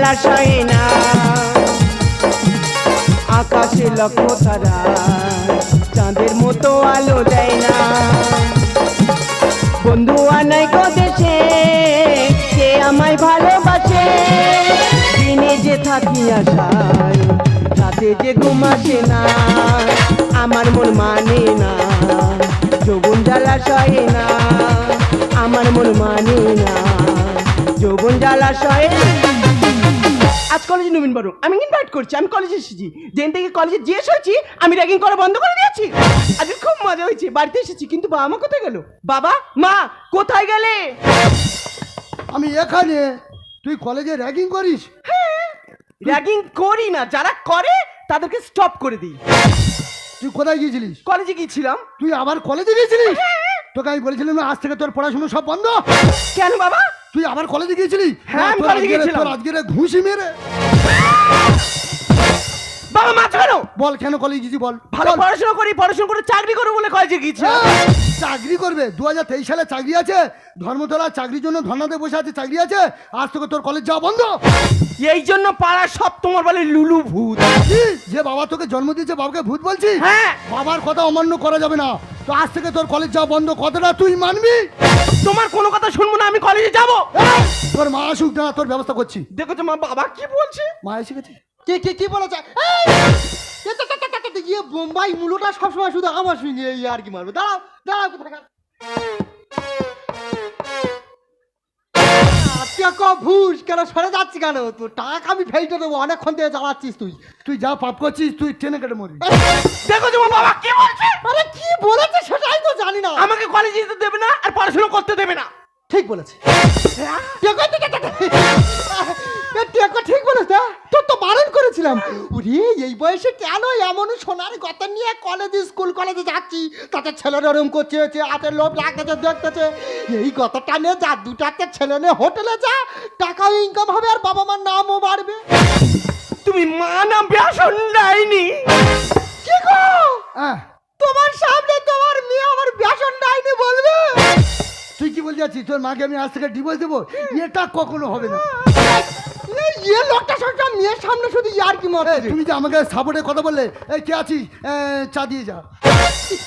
জ্বালা সয় না। আকাশে লক্ষ তারা, চাঁদের মতো আলো দেয় না। বন্ধু আনাই দেশে, কে আমায় ভালোবাসে? দিনে যে থাকি আশায়, রাতে যে ঘুম আসে না। আমার মন মানে না, যৌবন জ্বালা সয়ে না। আমার মন মানে না, যৌবন না। আজ কলেজে নবীন বরং। আমি ইনভাইট করছি আমি কলেজে এসেছি। যেদিন থেকে কলেজে জিজ্ঞেস হয়েছি আমি র্যাগিং করা বন্ধ করে দিয়েছি। আজকে খুব মজা হয়েছে বাড়িতে এসেছি কিন্তু বাবা মা কোথায় গেল? বাবা মা কোথায় গেলে? আমি এখানে। তুই কলেজে র্যাগিং করিস? র্যাগিং করি না। যারা করে তাদেরকে স্টপ করে দিই। তুই কোথায় গিয়েছিলিস? কলেজে গিয়েছিলাম। তুই আবার কলেজে গিয়েছিলিস? তোকে আমি বলেছিলাম না আজ থেকে তোর পড়াশোনা সব বন্ধ। কেন বাবা? তুই আবার কলেজে গিয়েছিলি? হ্যাঁ, আমি কলেজে আজকের- গিয়েছিলাম। তোর ঘুষি মেরে। বাবা মা কেন বল কেন কলেজে গেছি বল? ভালো পড়াশোনা করি পড়াশোনা করে চাকরি করব বলে কলেজে গিয়েছিলাম। হ্যাঁ, চাকরি করবে। দু হাজার তেইশ সালে চাকরি আছে ধর্মতলা চাকরির জন্য ধর্নাতে বসে আছে চাকরি আছে আজ থেকে তোর কলেজ যাওয়া বন্ধ। এই জন্য পাড়ার সব তোমার বলে লুলু ভূত। যে বাবা তোকে জন্ম দিয়েছে বাবাকে ভূত বলছিস হ্যাঁ। বাবার কথা অমান্য করা যাবে না। তো আজ থেকে তোর কলেজ যাওয়া বন্ধ। কথাটা তুই মানবি? তোমার কোনো কথা যাব। তোর মা আসুক না তোর ব্যবস্থা করছি। দেখো মা বাবা কি বলছে? মা এসে গেছে। কে কে কি বলেছে? এই! এ তা, তা, তা, তা, তা, ইয়ে বোম্বাই মূলটা সবসময় শুধু আমার সঙ্গে এই আর কি মারবে। দাঁড়াও দাঁড়াও ভুষ কেন সরে যাচ্ছি কেন? তো টাকা আমি ফেলতে দেবো অনেকক্ষণ থেকে জ্বালাচ্ছিস তুই। তুই যা পাপ করছিস তুই ট্রেনে কেটে মরবি। দেখো তোমার বাবা কি বলছে? আরে কি বলেছে সেটাই তো জানি না। আমাকে কলেজে যেতে দেবে না আর পড়াশোনা করতে দেবে না। ঠিক বলেছে। টেকো ঠিক বলেছে। তোর তো বারণ করেছিলাম। উরে এই বয়সে কেন এমন সোনার গত নিয়ে কলেজ স্কুল কলেজে যাচ্ছি তাতে ছেলেরা ওরম করছে লোভ লাগতেছে দেখতেছে। এই গতটা নিয়ে যা ছেলে নিয়ে হোটেলে যা। টাকাও ইনকাম হবে আর বাবা মার নামও বাড়বে। তুমি মা না বেসন ডাইনি। কি গো? হ্যাঁ। তোমার সামনে তোমার মেয়ে আমার বেসন ডাইনি বলবে? তুই কি বলতে যাচ্ছিস তোর মাকে আমি আজ থেকে ডিভোর্স দেবো। এটা কখনো হবে না। ইয়ে লোকটা সবটা মেয়ের সামনে শুধু ইয়ার কি মরে তুমি যে আমাকে সাপোর্টে কথা বললে এই কে আছিস? চা দিয়ে যা।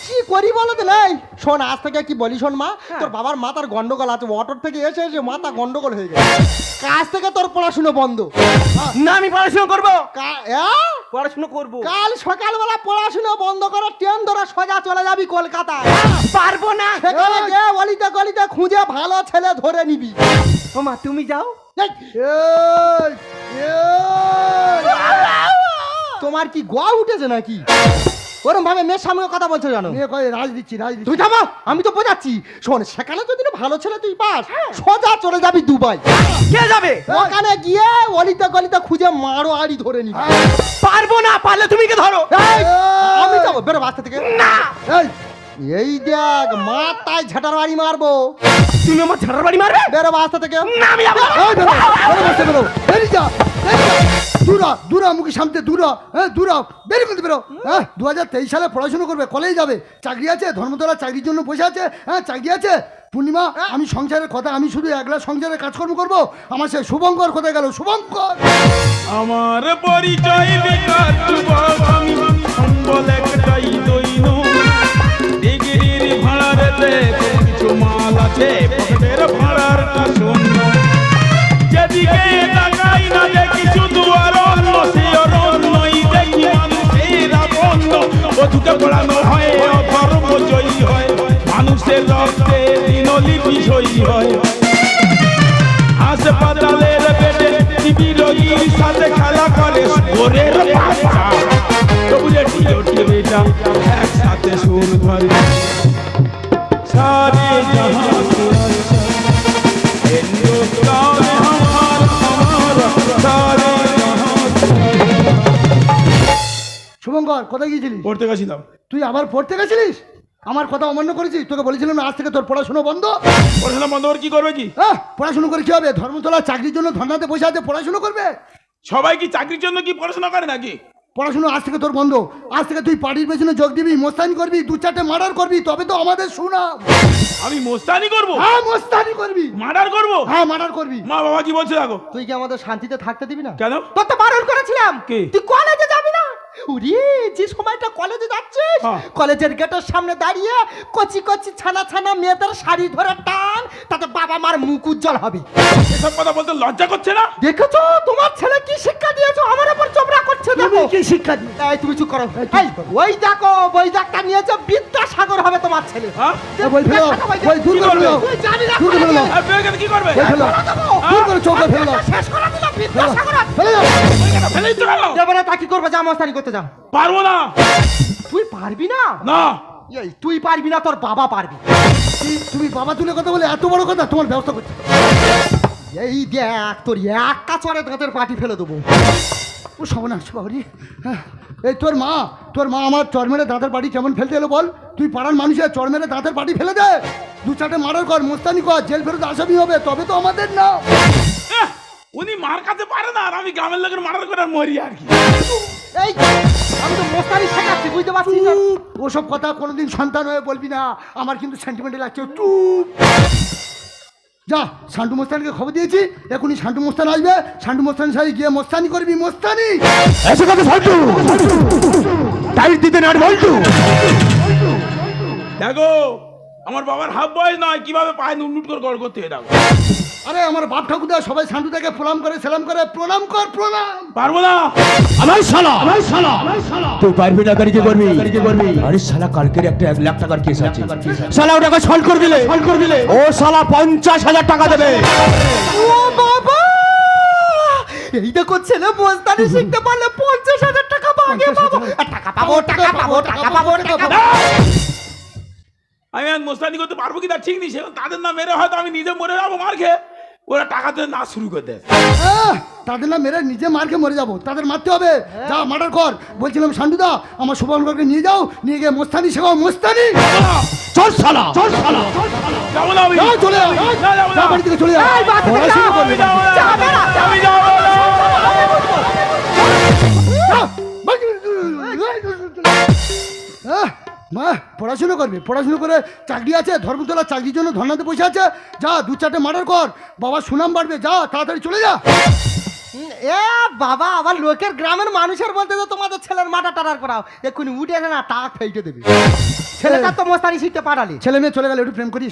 কি করি বলো তো? নাই শোন আজ থেকে কি বলি শোন মা তোর বাবার মাথার গন্ডগোল আছে অটোর থেকে এসে এসে মাথা গন্ডগোল হয়ে গেছে। কাজ থেকে তোর পড়াশুনো বন্ধ। না আমি পড়াশোনা করব। কা- করব। কাল সকালবেলা পড়াশুনো বন্ধ করে ট্রেন ধরে সোজা চলে যাবি কলকাতায়। পারব না। সেখানে গিয়ে অলিতে গলিতে খুঁজে ভালো ছেলে ধরে নিবি। তুমি যাও। তোমার কি গোয়া উঠেছে নাকি? ওরম ভাবে মেয়ের সামনে কথা বলছো জানো? মেয়ে কয়ে রাজ দিচ্ছি রাজ দিচ্ছি। তুই থামো আমি তো বোঝাচ্ছি। শোন সেখানে যদি না ভালো ছেলে তুই পাস সোজা চলে যাবি দুবাই। কে যাবে? ওখানে গিয়ে অলিতা গলিতা খুঁজে মারো আড়ি ধরে নিবি। পারব না পারলে তুমি কে ধরো? আমি যাব বেরো রাস্তা থেকে। না। এই দেখ মাথায় ঝাঁটার বাড়ি মারবো তুমি আমার ঝাড়ার বাড়ি মারবে বেরো বাস্তা থেকে না আমি যাব এই বেরো, বেরো বসতে বেরো, বেরিয়ে যা, দূরা দূরা মুখে সামনে দূরা হ্যাঁ দূরা বেরিয়ে বেরো হ্যাঁ দু হাজার তেইশ সালে পড়াশোনা করবে কলেজে যাবে চাকরি আছে ধর্মতলা চাকরির জন্য বসে আছে হ্যাঁ চাকরি আছে পূর্ণিমা আমি সংসারের কথা আমি শুধু একলা সংসারের কাজকর্ম করব আমার সে শুভঙ্কর কোথায় গেল শুভঙ্কর আমার পরিচয় বেকার যুবক আমি সম্বল একটাই ভাড়ারেতে কিছু মাল আছে, পকেটের ভাড়ারটা শূন্য যেদিকে তাকাই না দেখি শুধু অরণ্য অরণ্যই দেখি মানুষের বন্ধ বধুকে পড়ানো হয় অধর্ম জয়ী হয়, মানুষের রক্তে দিনলিপি সই হয়। হাসপাতালের বেডে টিবি রোগীর সাথে খেলা করে ওরের বাচ্চা তবু রেডিও টিভিটা একসাথে সুর ধরে। শুভঙ্কর কোথায় গিয়েছিলিস? পড়তে গেছিলাম। তুই আবার পড়তে গেছিলিস? আমার কথা অমান্য করেছিস? তোকে বলেছিলাম না আজ থেকে তোর পড়াশোনা বন্ধ। পড়াশোনা বন্ধ করে কি করবে কি? হ্যাঁ পড়াশোনা করে কি হবে? ধর্মতলা চাকরির জন্য ধর্নাতে বসে আছে পড়াশোনা করবে? সবাই কি চাকরির জন্য কি পড়াশোনা করে নাকি? পড়াশুনো আজ থেকে তোর বন্ধ। আজ থেকে তুই পার্টির পেছনে যোগ দিবি মোস্তানি করবি দু চারটে মার্ডার করবি তবে তো আমাদের শোনা আমি মোস্তানি করব? হ্যাঁ মোস্তানি করবি। মার্ডার করব? হ্যাঁ মার্ডার করবি। মা বাবা কি বলছে দেখো? তুই কি আমাদের শান্তিতে থাকতে দিবি না? কেন? তোর তো বারণ করেছিলাম। কি? তুই কলেজে যাবি না? উরি যে সময়টা কলেজে যাচ্ছিস। কলেজের গেটের সামনে দাঁড়িয়ে কচি কচি ছানা ছানা মেয়েদের শাড়ি ধরে টান তাতে বাবা মার মুখ উজ্জ্বল হবে। এসব কথা বলতে লজ্জা করছে না? দেখেছ? তোমার ছেলে কি শিক্ষা দিয়েছ? আমার উপর চোপড়া করছে দেখো। কি শিক্ষা দি এই তুমি চুপ করো। এই, ওই দেখো বৈজাকটা নিয়েছে বিদ্যাসাগর হবে তোমার ছেলে। হ্যাঁ? এ, ফেলো। বই দূর করে ফেলো। জানি না দূর করে ফেলো। আর বেগান কি করবে বই ফেলো। দূর করে চৌকা ফেলো। শেষ করে বিদ্যাসাগর। ফেলে। তো কি করবে? যা মস্তানি করতে যাও। পারব না। তুই পারবি না? না। এই তুই পারবি না তোর বাবা পারবি। তুমি- তুমি বাবা তুলে কথা বলে এত বড় কথা তোমার ব্যবস্থা করছি। এই দেখ তোর এক কাছরে দাঁতের পাটি ফেলে দেবো। ও সবনাশ বাবরি। হ্যাঁ। এই তোর মা তোর মা আমার চর মেরে দাঁতের বাড়ি কেমন ফেলতে এলো বল? তুই পাড়ার মানুষের চর মেরে দাঁতের পাটি ফেলে দে। দু চারটে মার্ডার কর মোস্তানি কর জেল ফেরত আসামি হবে তবে তো আমাদের না। উনি মার কাছে পারে না আর আমি গ্রামের লোকের মার্ডার করে মরি আর কি। এই আমি তো মস্তানি শেখাচ্ছি বুঝতে পারছিস না? ওসব কথা কোনোদিন সন্তান হয়ে বলবি না। আমার কিন্তু সেন্টিমেন্টাল লাগছে চুপ। যা সান্টু মোস্তানিকে খবর দিয়েছি এখনই সান্টু মোস্তান আসবে। সান্টু মোস্তান সাথে গিয়ে মোস্তানি করবি মোস্তানি। এসে কথা ফালতু টাইট দিতে না বলতু দেখো আমার বাবার হাফ বয়স নয় কীভাবে পায়ে নুট করে গড় করতে হয় দেখো। আরে আমার বাপ ঠাকুরদা সবাই থেকে প্রণাম করে সালাম করে প্রণাম কর প্রণাম। পারব না। আমার শালা আমার শালা তুই পারবি না গাড়িতে করবি। গাড়িতে করবি। আরে শালা কালকের একটা এক লাখ টাকার কেস আছে। শালা ওটাকে সল করে দিলে। সল করে দিলে। ও শালা পঞ্চাশ হাজার টাকা দেবে। ও বাবা! এই দেখো ছেলে মস্তানি শিখতে পারলে পঞ্চাশ হাজার টাকা পাবে পাবো টাকা পাবো টাকা পাবো টাকা পাবো টাকা পাবো। আমি আর মোস্তানি করতে পারব কি তা ঠিক নেই সেরকম তাদের না মেরে হয়তো আমি নিজে মরে যাব মার খেয়ে। ওরা টাকা দিয়ে না শুরু করে দেয়। তাদের না মেরে নিজে মারকে মরে যাব। তাদের মারতে হবে। যা মার্ডার কর। বলছিলাম সান্টুদা আমার শুভঙ্করকে নিয়ে যাও নিয়ে গিয়ে মোস্তানি শেখাও। মোস্তানি! চল শালা। চল শালা। যাব না আমি। যাও, চলে যাও। বাড়ি থেকে চলে যাও। মা পড়াশুনো করবে? পড়াশুনো করে চাকরি আছে ধর্মতলা চাকরির জন্য ধর্নাতে বসে আছে? যা দু চারটে মার্ডার কর। বাবা সুনাম বাড়বে যা তাড়াতাড়ি চলে যা। এ বাবা আবার লোকের গ্রামের মানুষের বলতে তো তোমাদের ছেলের মাথা টাটার করাও। এক্ষুনি উঠে না টাক ফেলতে দেবে। ছেলেটা তো মস্তানি শিখতে পারালি। ছেলে মেয়ে চলে গেলে একটু প্রেম করিস।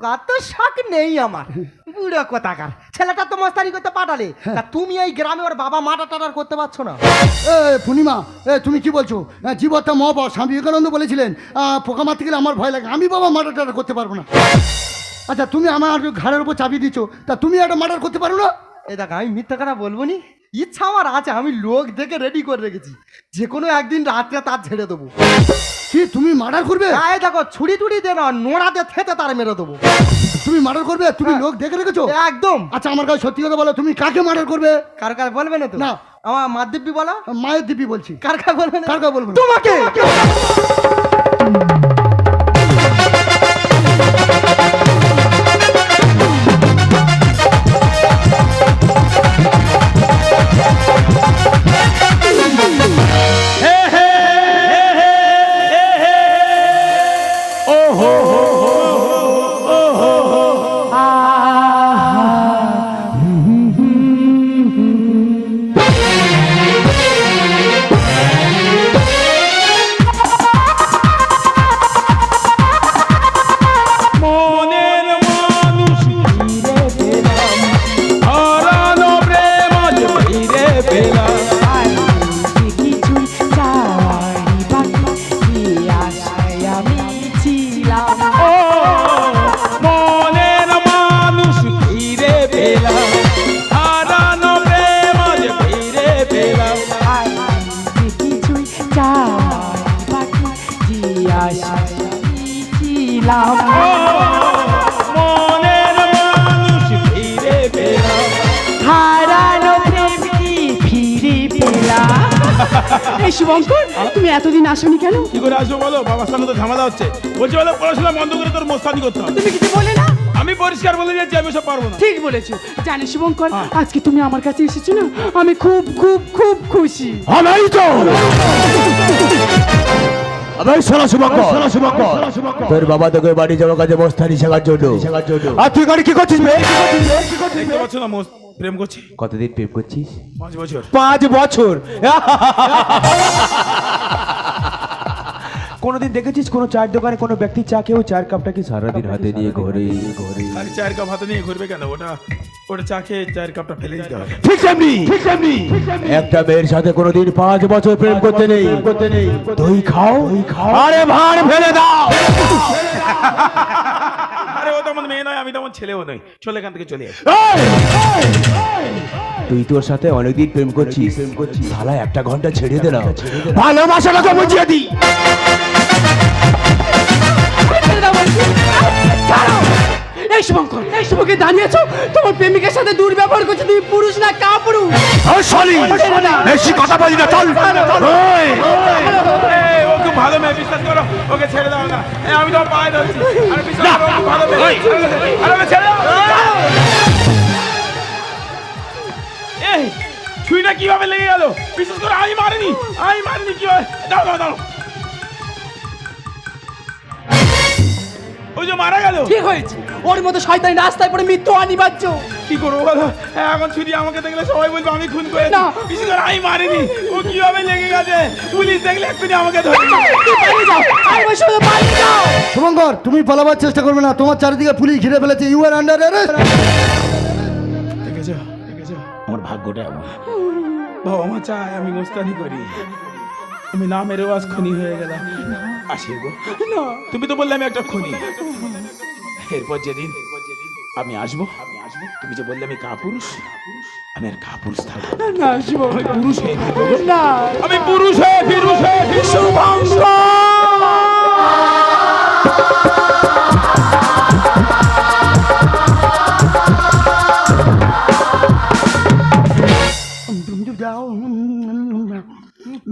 অত শখ নেই আমার। বুড়ো কোথাকার। ছেলেটা তো মস্তানি করতে পাঠালে। তা তুমি এই গ্রামে ওর বাবা মাটা টাটার করতে পারছ না? এ পূর্ণিমা এ তুমি কি বলছো? হ্যাঁ, জীবত্তা মহাপর স্বামী বিবেকানন্দ বলেছিলেন পোকা মারতে গেলে আমার ভয় লাগে। আমি বাবা মার্ডার টার্ডার করতে পারব না। আচ্ছা তুমি আমার ঘাড়ের উপর চাবি দিচ্ছ। তা তুমি একটা মার্ডার করতে পারো না? এই দেখ আমি মিথ্যা কথা বলব নি? ইচ্ছা আমার আছে আমি লোক দেখে রেডি করে রেখেছি। যে কোনো একদিন রাত্রে তার ছেড়ে দেবো। কি তুমি মার্ডার করবে? এই দেখো ছুরি টুড়ি দে না নোড়াতে থেতে তার মেরে দেবো। তুমি মার্ডার করবে? তুমি লোক দেখে রেখেছো? একদম। আচ্ছা আমার কাছে সত্যি কথা বলো তুমি কাকে মার্ডার করবে? কার কার বলবে না তো? না। আমার মার দিব্যি বলো। মায়ের দিবি বলছি। কার কার বলবে না? কার কার বলব? তোমাকে! এই শুভঙ্কর তুমি এতদিন আসনি কেন? কি করে আসব বলো? বাবার সঙ্গে তো ঝামেলা হচ্ছে। বলছি বলো পড়াশোনা বন্ধ করে তোর মোস্তানি করতে হবে। তুমি কিছু বলে না? আমি পরিষ্কার বলে দিয়েছি আমি সব পারব না। ঠিক বলেছ। জানিস শুভঙ্কর আজকে তুমি আমার কাছে এসেছ না আমি খুব খুব খুব খুশি। আমি তো! তোর বাবা তোকে বাড়ি যাওয়ার কাজে বস্তানি শেখার জন্য। আর তুই গাড়ি কি করছিস প্রেম করছি? কতদিন প্রেম করছিস? পাঁচ বছর। পাঁচ বছর? কোনোদিন দেখেছিস কোনো চায়ের দোকানে কোনো ব্যক্তি চা কেউ চার কাপটা কি সারাদিন হাতে নিয়ে ঘরে ঘরে? আর চায়ের কাপ হাতে নিয়ে ঘুরবে কেন? ওটা ওটা চা খেয়ে চায়ের কাপটা ফেলে দিতে হবে। ঠিক তেমনি ঠিক তেমনি। একটা মেয়ের সাথে কোনোদিন পাঁচ বছর প্রেম করতে নেই। করতে নেই দই খাও। আরে ভার ফেলে দাও। আরে ও তো মেয়ে নয় আমি তো আমার ছেলেও নই। চলে এখান থেকে চলে আয় তুই তোর সাথে অনেকদিন প্রেম করছিস। প্রেম করছিস। ভালো একটা ঘণ্টা ছেড়ে দে না। ভালোবাসাটাকে বুঝিয়ে দি ছেড়ে দাও বলছি। ছাড়ো। এই শুভঙ্কর এই শুভকে দাঁড়িয়েছো তোমার প্রেমিকের সাথে দুর্ব্যবহার করছ তুমি পুরুষ না কা পুরুষ শালি বেশি কথা বলি না চল। খুব ভালো মেয়ে বিশ্বাস করো ওকে ছেড়ে দাও না। আমি তোমার পায়ে ধরছি। আরে বিশ্বাস করো খুব ভালো মেয়ে। আরে ওকে ছেড়ে দাও এই ছুরিটা কীভাবে লেগে গেল? বিশেষ করে আমি মারিনি আমি মারিনি কীভাবে? দাও দাও দাও। ওই যে মারা গেল। ঠিক হয়েছে? ওর মতো শয়তানি রাস্তায় পড়ে মৃত্যু অনিবার্য। কি করব বলো? হ্যাঁ, এখন ছুরি আমাকে দেখলে সবাই বলবে আমি খুন করে না। বিশেষ করে আমি মারিনি। ও কীভাবে লেগে গেছে? পুলিশ দেখলে এক্ষুনি আমাকে ধরে শুভঙ্কর তুমি পালাবার চেষ্টা করবে না। তোমার চারিদিকে পুলিশ ঘিরে ফেলেছে। ইউ আর আন্ডার অ্যারেস্ট দেখেছ? দেখেছ? আমার ভাগ্যটা এমন। বাবা মা চায় আমি মোস্তানি করি। আমি না মেরে আজ খুনি হয়ে গেলাম আসি গো। তুমি তো বললে আমি একটা খনি। এরপর যেদিন আমি আসব আমি আসব তুমি যে বললে আমি কাপুরুষ আমি আর কাপুরুষ থাকব না। শুভ আমি পুরুষ হয়ে ফিরবো। না। আমি পুরুষ হয়ে পুরুষ হয়ে ফিরবো।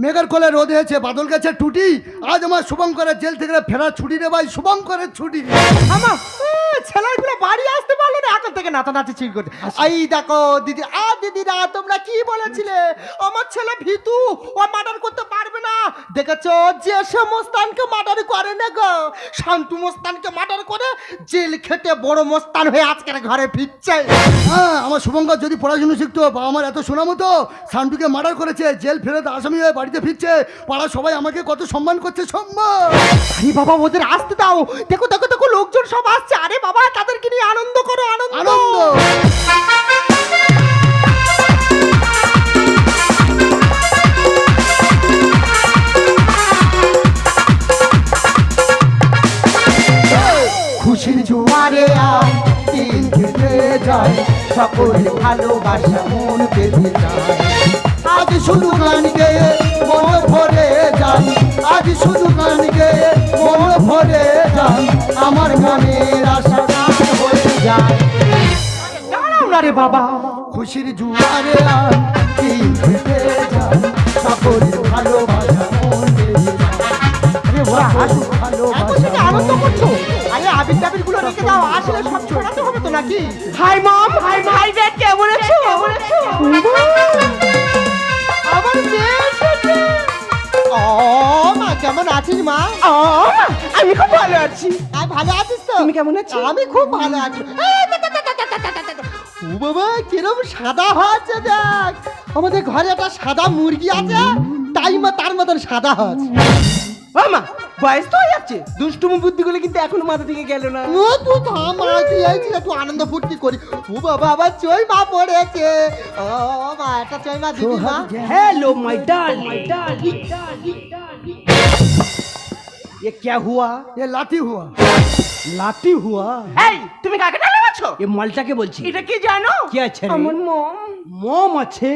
মেঘের কোলে রোদ হয়েছে বাদল গেছে টুটি। আজ আমার শুভঙ্করের জেল থেকে ফেরার ছুটি রে ভাই শুভঙ্করের ছুটি। আমার ছেলেগুলো বাড়ি আসতে পারল না এখন থেকে নাচানাচি করতে এই দেখো দিদি আ দিদিরা তোমরা কি বলেছিলে? আমার ছেলে ভিতু ও মার্ডার করতে পারবে না। দেখেছ? যে সে মোস্তানকে মার্ডার করে না গো শান্তু মোস্তানকে মার্ডার করে জেল খেটে বড় মোস্তান হয়ে আজকের ঘরে ফিরছে। হ্যাঁ আমার শুভঙ্কর যদি পড়াশুনো শিখতো বাবা আমার এত শোনা মতো সান্টুকে মার্ডার করেছে জেল ফেরত আসামি হয়ে বাড়িতে ফিরছে পাড়া সবাই আমাকে কত সম্মান করছে সম্মান! আরে বাবা ওদের আসতে দাও। দেখো দেখো দেখো লোকজন সব আসছে। আরে বাবা তাদেরকে নিয়ে আনন্দ করো আনন্দ। আনন্দ। খুশির জোয়ারে আয় দিন যায় সকল ভালোবাসা মন বেঁধে যায়। আজ শুধু গান গেয়ে মন ভরে যাই আজ শুধু গান গেয়ে মন বাবা। খুশির জুয়ারে আয় দিন কেটে যায় সকল ভালোবাসা মন আরে ওরা আসুক ভালোবাসা আনন্দ করছ? আরে আবির টাবিরগুলো রেখে দাও আসলে সব ছড়াতে হবে তো নাকি? Hi mom hi hi dad কেমন আছো? কেমন আছো? আমার মেয়ে এসেছে। ও মা কেমন আছিস মা? ও আমি খুব ভালো আছি। আই ভালো আছিস তো? তুমি কেমন আছো? আমি খুব ভালো আছি। ও বাবা কিরম সাদা হচ্ছে দেখ আমাদের ঘরে একটা সাদা মুরগি আছে তাই মা তার মতন সাদা হচ্ছে ও মা বয়স তো হয়ে যাচ্ছে দুষ্টুমি বুদ্ধিগুলো কিন্তু এখনো মাথা থেকে গেল না ও তুই থাম মা তুই আইছি একটু আনন্দ ফুর্তি করি ও বাবা আবার চই মা পড়েছে ও মা একটা চই মা দিবি মা हेलो माय डार्लिंग ये क्या हुआ এ লাঠি হুয়া লাতি হুয়া এই তুমি কাকে টাকা মারছো এ মালটাকে বলছি এটা কি জানো কি আছে আমার মম মম আছে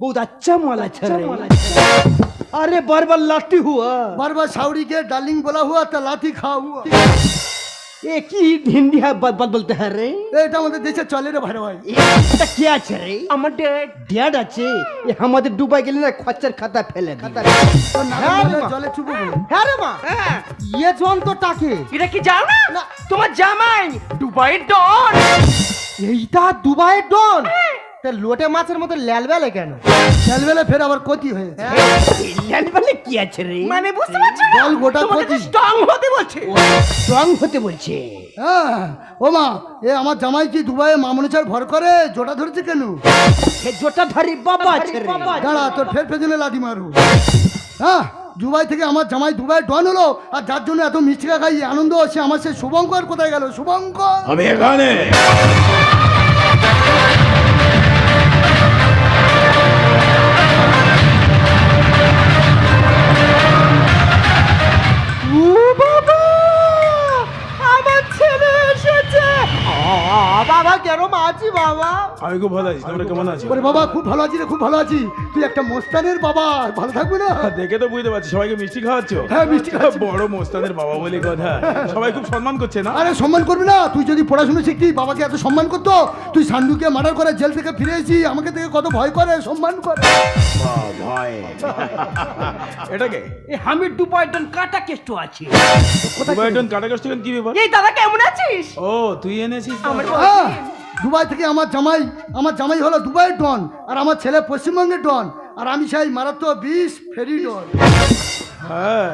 বহুত আচ্ছা মাল আছে রে আরে বারবার লাতি হুয়া बार बार सावड़ी के डार्लिंग बोला हुआ तो लाठी खा हुआ এ কি হিন্দি হ্যাঁ বল বলতে হ্যাঁ রে এটা আমাদের দেশে চলে রে ভাই ভাই এটা কে আছে রে আমার ড্যাড আছে এ আমাদের ডুবাই গেলে না খরচার খাতা ফেলে খাতা হ্যাঁ, জলে চুপো হ্যাঁ রে মা ইয়ে যন্ত্রটাকে এটা কি জানো না তোমার জামাই দুবাইয়ের ডন এইটা দুবাইয়ের ডন তা লোটে মাছের মতো ল্যালবেলে কেন? খেলবেলে ফের আবার ক্ষতি হয়েছে। ল্যান্ড মানে কি আছে রে? মানে বুঝতে পারছ না? বল গোটা ক্ষতি। স্ট্রং হতে বলছে। স্ট্রং হতে বলছে? হ্যাঁ। ও মা এ আমার জামাই কি দুবাইয়ে মামনুচার ভর করে? জোটা ধরেছে কেন? সে জোটা ধরি বাবা আছে রে। দাঁড়া তোর ফের পেছনে লাদি মারু হ্যাঁ দুবাই থেকে আমার জামাই দুবাই ডন হলো আর যার জন্য এত মিষ্টি খাই আনন্দ সে আমার সে শুভঙ্কর কোথায় গেল? শুভঙ্কর! আমি এখানে। আমি খুব ভালো আছি তোমরা কেমন আছো? ওরে বাবা খুব ভালো আছি রে খুব ভালো আছি। তুই একটা মোস্তানের বাবা ভালো থাকবে না? দেখে তো বুঝতে পারছি সবাইকে মিষ্টি খাওয়াচ্ছ? হ্যাঁ, মিষ্টি খাওয়াচ্ছি। বড় মোস্তানের বাবা বলে কথা। সবাই খুব সম্মান করছে না? আরে সম্মান করবি না? তুই যদি পড়াশোনা শিখতি বাবাকে এত সম্মান করতো তুই সান্ডুকে মার্ডার করে জেল থেকে ফিরে আমাকে থেকে কত ভয় করে সম্মান করে। ভয়। এটাকে এ আমি দুবাই ডন কাটা কেষ্ট আছে কাটা কাছ কি ব্যাপার? এই দাদা কেমন আছিস? ও তুই এনেছিস আমার হ্যাঁ, দুবাই থেকে আমার জামাই আমার জামাই হলো দুবাইয়ের ডন, আর আমার ছেলে পশ্চিমবঙ্গের ডন, আর আমি চাই মারাত্মক বিষ ফেরি ডন। হ্যাঁ।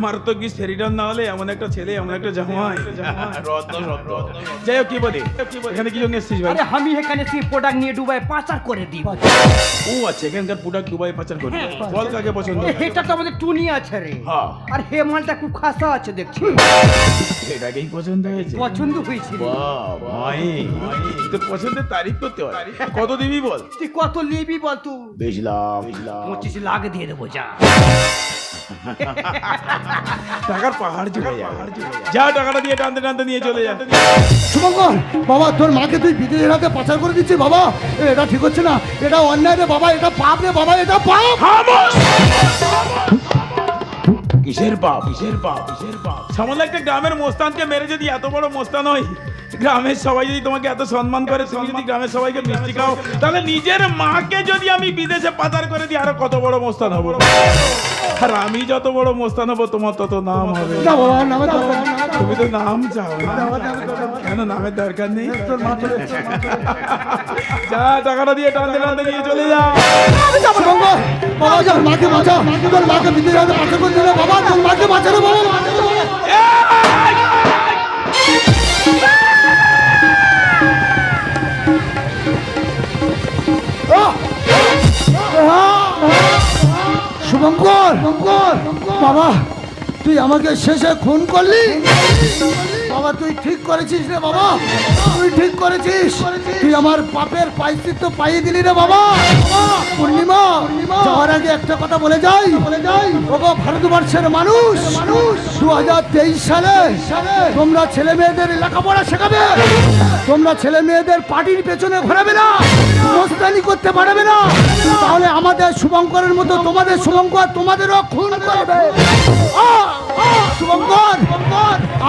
মারাত্মক বিষ ফেরিডন না হলে এমন একটা ছেলে এমন একটা জামাই। যাই হোক কি বলি? এখানে কি জন্য এসেছিস ভাই? আমি এখানে সেই প্রোডাক্ট নিয়ে দুবাই পাচার করে দিব ও আচ্ছা এখানকার প্রোডাক্ট দুবাই পাচার করবি বল কাকে পছন্দ এটা তো আমাদের টুনি আছে রে। হ্যাঁ। আর হে মালটা খুব খাসা আছে দেখছি। এটাকেই পছন্দ হয়েছে। পছন্দ হয়েছিল বাহ ভাই তোর পছন্দের তারিফ করতে হয়। কত দিবি বল? তুই কত নিবি বল তুই বিশ লাখ পঁচিশ লাখ দিয়ে দেবো যা। টাকার পাহাড় চলে যা। যা। টাকাটা দিয়ে টানতে টানতে নিয়ে চলে যা। শুভঙ্কর বাবা তোর মাকে তুই বিদেশের হাতে পাচার করে দিচ্ছিস বাবা। এটা ঠিক হচ্ছে না। এটা অন্যায় রে বাবা এটা পাপ রে বাবা এটা পাপ। কিসের পাপ? কিসের পাপ? কিসের পাপ? সামান্য একটা গ্রামের মোস্তানকে মেরে যদি এত বড় মোস্তান হয় গ্রামের সবাই যদি তোমাকে এত সম্মান করে তুমি যদি গ্রামের সবাইকে মিষ্টি খাও তাহলে নিজের মাকে যদি আমি বিদেশে পাচার করে দিই আরও কত বড় মোস্তান হব? আর আমি যত বড় মোস্তান হব তোমার তত নাম হবে। তুমি তো নাম চাও কেন নামের দরকার নেই? যা টাকাটা দিয়ে টানতে টানতে নিয়ে চলে যাও বাবা তোর মাকে বাঁচা তোর মাকে বিদেশের হাতে করে দিলে বাবা তোর মাকে বাঁচানো বাবা বাঁচানো বাবা। শুভঙ্কর বাবা তুই আমাকে শেষে খুন করলি? বাবা তুই ঠিক করেছিস রে বাবা। তুই ঠিক করেছিস। তুই আমার পাপের পাইচিত্য পাইয়ে দিলি রে বাবা। পূর্ণিমা যাওয়ার আগে একটা কথা বলে যাই। বলে যাই। ওগো ভারতবর্ষের মানুষ মানুষ। দু হাজার তেইশ সালে তোমরা ছেলে মেয়েদের লেখাপড়া শেখাবে। তোমরা ছেলে মেয়েদের পার্টির পেছনে ঘোরাবে না। মোস্তানি করতে পারবে না। তাহলে আমাদের শুভঙ্করের মতো তোমাদের শুভঙ্কর তোমাদেরও খুন করবে! শুভঙ্কর,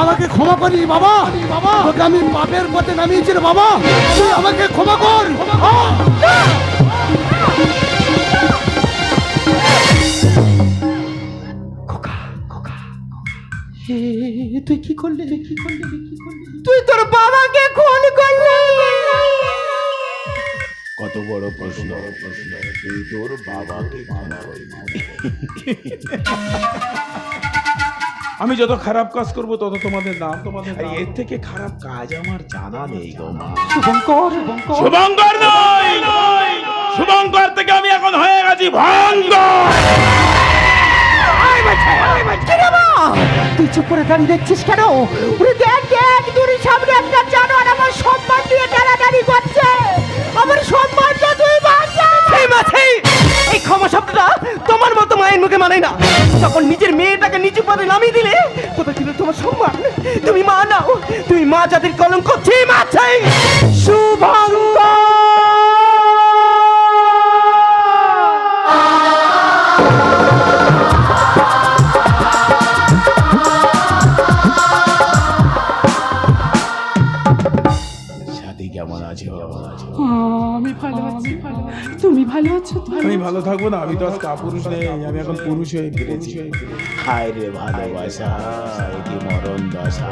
আমাকে ক্ষমা করি বাবা। তোকে আমি পাপের পথে নামিয়েছি বাবা। তুই আমাকে ক্ষমা কর। তুই কি করলি তুই কি করলি? বড় প্রশ্ন। তুই তোর বাবাকে আমি যত খারাপ কাজ করব তত তোমাদের নাম তোমাদের এর থেকে খারাপ কাজ আমার জানা নেই গো মা। শুভঙ্কর শুভঙ্কর। শুভঙ্কর নয়! শুভঙ্কর থেকে আমি এখন হয়ে গেছি ভয়ঙ্কর! তুই চুপ করে দাঁড়িয়ে দেখছিস কেন? উনি দেখ দেখ দূরের সামনে একটা জানোয়ার আমার সম্মান দিয়ে টানাটানি করছে। পদে নামিয়ে দিলে কোথায় ছিল তোমার সম্মান? তুমি মা নাও তুমি মা যাদের কলঙ্ক যে মা চাই শুভাঙ্গ! আমি তুমি ভালো আছো? আমি ভালো থাকব না আমি তো আজ কাপুরুষ নেই আমি এখন পুরুষ হয়ে ফিরেছি। হায় রে ভালোবাসা কি মরণ দশা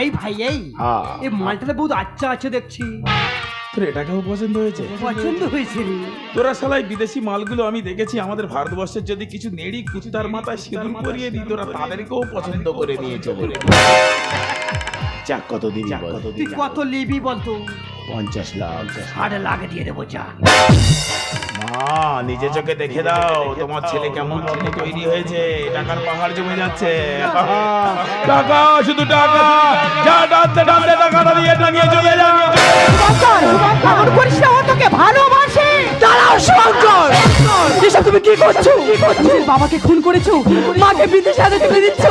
এই ভাই এই। হ্যাঁ এই মালটাতে বহুত আচ্ছা আছে দেখছি। তোর এটাকেও পছন্দ হয়েছে? পছন্দ হয়েছে তোরা সালাই বিদেশি মালগুলো আমি দেখেছি আমাদের ভারতবর্ষের যদি কিছু নেড়ি কুতার মাথায় সিঁদুর করিয়ে দিই তোরা তাদেরকেও পছন্দ করে নিয়েছে বলে। যাক কত দিবি বল। তুই কত লিবি বলতো পঞ্চাশ লাখ সাড়ে লাগে দিয়ে দেবো যা। মা নিজে চোখে দেখে দাও তোমার ছেলে কেমন ছেলে তৈরি হয়েছে টাকার পাহাড় জমে যাচ্ছে। টাকা শুধু টাকা। যা টাকাটা দিয়ে এটা নিয়ে চলে যা। আমার করিসটা ও তোকে ভালোবাসে। দাঁড়াও শুভঙ্কর এসব তুমি কি করছ? নিজের বাবাকে খুন করেছ মাকে বিদেশে হাতে তুলে দিচ্ছ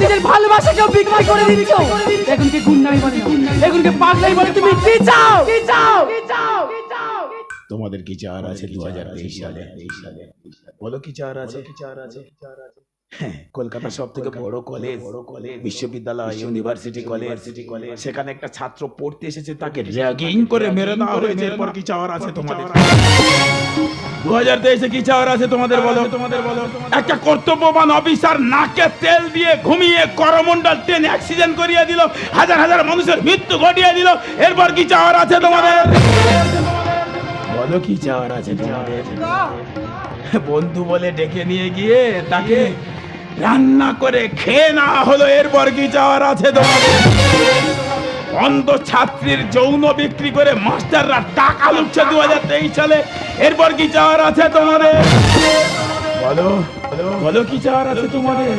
নিজের ভালোবাসাকেও বিক্রয় করে দিচ্ছ। এগুনকে গুন্ডাই বলে না। এগুনকে পাগলাই বলে। তুমি কি চাও কি চাও কি চাও কি চাও? তোমাদের কি চার আছে দু হাজার তেইশ সালে। বলো কি চার আছে কি চার আছে হ্যাঁ কলকাতার সব থেকে বড় কলেজ বড় কলেজ বিশ্ববিদ্যালয় ইউনিভার্সিটি কলেজ কলেজ সেখানে একটা ছাত্র পড়তে এসেছে তাকে র্যাগিং করে মেরে দেওয়া হয়েছে। এরপর কি চাওয়ার আছে তোমাদের? দু হাজার তেইশে কি চাওয়ার আছে তোমাদের বলো? তোমাদের বলো। একটা কর্তব্যবান অফিসার নাকে তেল দিয়ে ঘুমিয়ে করমন্ডল ট্রেন অ্যাক্সিডেন্ট করিয়ে দিল হাজার হাজার মানুষের মৃত্যু ঘটিয়ে দিল। এরপর কি চাওয়ার আছে তোমাদের? বলো কি চাওয়ার আছে তোমাদের? বন্ধু বলে ডেকে নিয়ে গিয়ে তাকে রান্না করে খেয়ে না হলো। এরপর কি চাওয়ার আছে তোমাদের? অন্ধ ছাত্রীর যৌন বিক্রি করে মাস্টাররা টাকা লুটছে দু হাজার তেইশ সালে। এরপর কি চাওয়ার আছে তোমাদের? বলো বলো কি চাওয়ার আছে তোমাদের?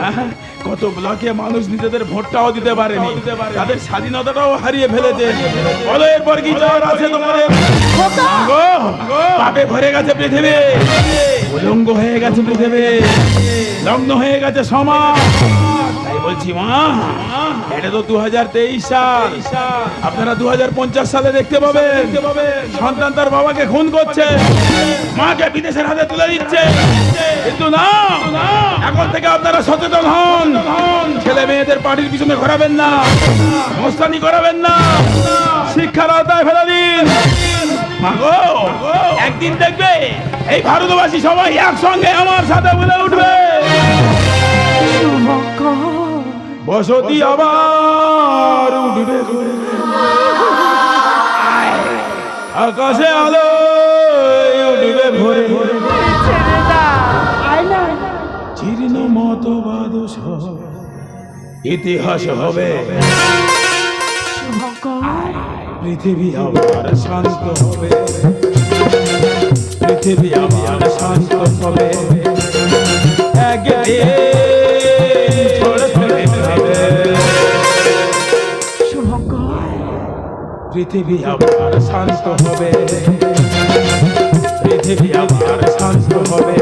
হ্যাঁ, কত ব্লকে মানুষ নিজেদের ভোটটাও দিতে পারেনি। তাদের স্বাধীনতাটাও হারিয়ে ফেলেছে। বলো এরপর কি জ্বর আছে তোমাদের? পাপে ভরে গেছে পৃথিবী। উলঙ্গ হয়ে গেছে পৃথিবী। লগ্ন হয়ে গেছে সমাজ। বলছি, মা, এটা তো দু হাজার তেইশ সাল। আপনারা দু হাজার পঞ্চাশ সালে দেখতে পাবেন। সন্তান তার বাবাকে খুন করছে। মাকে বিদেশের হাতে তুলে দিচ্ছে। কিন্তু না, এখন থেকে আপনারা সচেতন হন। ছেলে মেয়েদের পার্টির পিছনে ঘোরাবেন না। মস্তানি করাবেন না। শিক্ষার আওতায় ফেলে দিন। মাগো একদিন দেখবে, এই ভারতবাসী সবাই একসঙ্গে আমার সাথে বলে উঠবে। বসতি আবার উঠবে। আকাশে আলো উঠবে ভরে। জীর্ণ মতবাদ ইতিহাস হবে। পৃথিবী আবার শান্ত হবে। পৃথিবী আবার শান্ত হবে। একদিন পৃথিবী আবার শান্ত হবে। পৃথিবী আবার শান্ত হবে।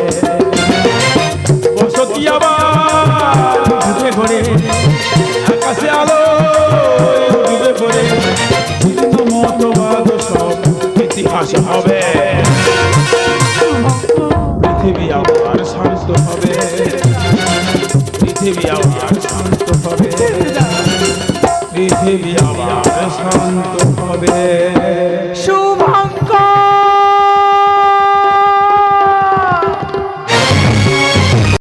বসতি আবার ঘুরে ঘুরে আকাশে আলো ডুবে বিভিন্ন মতবাদ সব ইতিহাস হবে। পৃথিবী আবার শান্ত হবে। পৃথিবী আবার শান্ত হবে। পৃথিবী